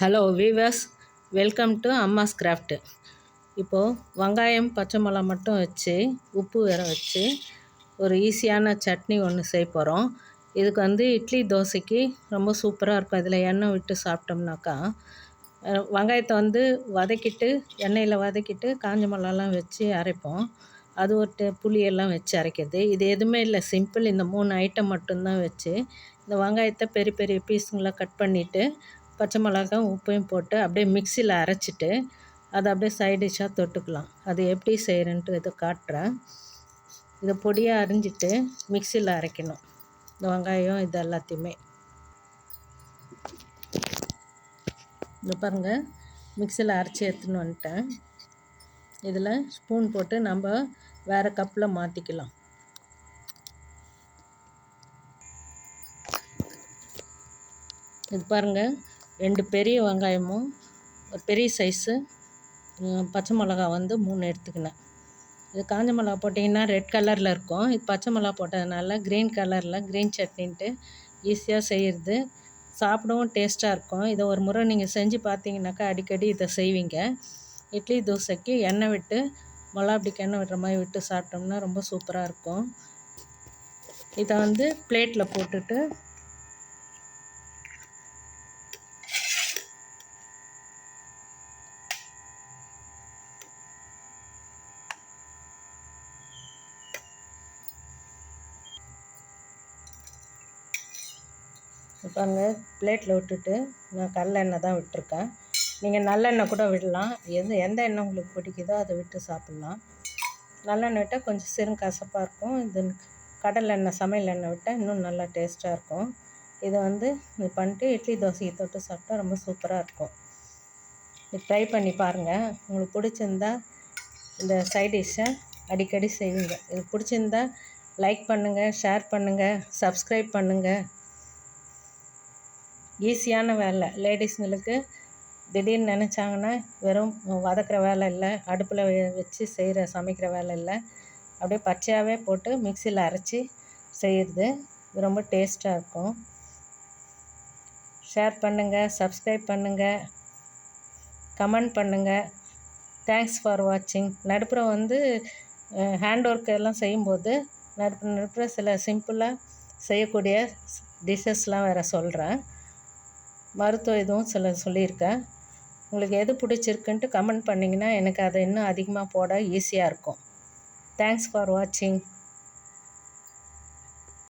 Hello viewers welcome to Amma's craft இப்போது வெங்காயம் பச்சை மிளகா மட்டும் வச்சு உப்பு வேற வச்சு ஒரு ஈஸியான சட்னி ஒன்று செய்ய போகிறோம் இதுக்கு வந்து இட்லி தோசைக்கு ரொம்ப சூப்பராக இருக்கும். இதில் எண்ணெய் விட்டு சாப்பிட்டோம்னாக்கா வெங்காயத்தை வந்து வதக்கிட்டு எண்ணெயில் வதக்கிட்டு காஞ்ச மிளகாலாம் வச்சு அரைப்போம். அது ஒரு புளியெல்லாம் வச்சு அரைக்கிறது. இது எதுவுமே இல்லை. சிம்பிள் இந்த மூணு ஐட்டம் மட்டும்தான் வச்சு இந்த வெங்காயத்தை பெரிய பெரிய பீஸுங்களாக கட் பண்ணிவிட்டு பச்சை மிளகாய் உப்பையும் போட்டு அப்படியே மிக்சியில் அரைச்சிட்டு அதை அப்படியே சைட் டிஷ்ஷாக தொட்டுக்கலாம். அது எப்படி செய்கிறேன்ட்டு இதை காட்டுறேன். இதை பொடியாக அரிஞ்சிட்டு மிக்சியில் அரைக்கணும். இந்த வெங்காயம் இது எல்லாத்தையுமே. இந்த பாருங்கள் மிக்சியில் அரைச்சி எடுத்துன்னு வந்துட்டேன். இதில் ஸ்பூன் போட்டு நம்ம வேறு கப்பில் மாற்றிக்கலாம் இது பாருங்கள் ரெண்டு பெரிய வெங்காயமும் ஒரு பெரிய சைஸு பச்சை மிளகா வந்து மூணு எடுத்துக்கினேன். இது காஞ்ச மிளகா போட்டிங்கன்னா ரெட் கலரில் இருக்கும். இது பச்சை மிளகா போட்டதுனால க்ரீன் கலரில் க்ரீன் சட்னின்ட்டு ஈஸியாக செய்கிறது சாப்பிடவும் டேஸ்ட்டாக இருக்கும். இதை ஒரு முறை நீங்கள் செஞ்சு பார்த்தீங்கன்னாக்கா அடிக்கடி இதை செய்வீங்க. இட்லி தோசைக்கு எண்ணெய் விட்டு மிளகாப்பிடிக்கு எண்ணெய் விடுற மாதிரி விட்டு சாப்பிட்டோம்னா ரொம்ப சூப்பராக இருக்கும். இதை வந்து பிளேட்டில் போட்டுட்டு பாருங்க பிளேட்டில் விட்டுட்டு நான் கடலெண்ணெய் தான் விட்டுருக்கேன். நீங்கள் நல்லெண்ணெய் கூட விடலாம். எது எந்த எண்ணெய் உங்களுக்கு பிடிக்குதோ அதை விட்டு சாப்பிட்லாம். நல்லெண்ணெய் விட்டால் கொஞ்சம் சிறு கசப்பாக இருக்கும். இது கடல் எண்ணெய் சமையல் எண்ணெய் விட்டால் இன்னும் நல்லா டேஸ்ட்டாக இருக்கும். இதை வந்து இது பண்ணிட்டு இட்லி தோசையை தொட்டு சாப்பிட்டா ரொம்ப சூப்பராக இருக்கும். இது ட்ரை பண்ணி பாருங்கள் உங்களுக்கு பிடிச்சிருந்தா இந்த சைட் டிஷ்ஷை அடிக்கடி செய்வீங்க இது பிடிச்சிருந்தா லைக் பண்ணுங்கள் ஷேர் பண்ணுங்கள் சப்ஸ்கிரைப் பண்ணுங்கள் ஈஸியான வேலை. லேடிஸுங்களுக்கு திடீர்னு நினச்சாங்கன்னா வெறும் வதக்கிற வேலை இல்லை அடுப்பில் வச்சு செய்கிற சமைக்கிற வேலை இல்லை. அப்படியே பச்சையாகவே போட்டு மிக்சியில் அரைச்சி செய்கிறது இது ரொம்ப டேஸ்ட்டாக இருக்கும். ஷேர் பண்ணுங்கள் சப்ஸ்கிரைப் பண்ணுங்கள் கமெண்ட் பண்ணுங்கள் தேங்க்ஸ் ஃபார் வாட்சிங். நடுப்புற வந்து ஹேண்ட் ஒர்க் எல்லாம் செய்யும்போது நடுப்பு நடுப்புற சில சிம்பிளாக செய்யக்கூடிய டிஷ்ஷஸ்லாம் வேறு சொல்கிறேன் மருத்துவம் இதுவும் சில சொல்லியிருக்கேன் உங்களுக்கு எது பிடிச்சிருக்குன்ட்டு கமெண்ட் பண்ணிங்கன்னா எனக்கு அதை இன்னும் அதிகமாக போட ஈஸியாக இருக்கும். தேங்க்ஸ் ஃபார் வாட்சிங்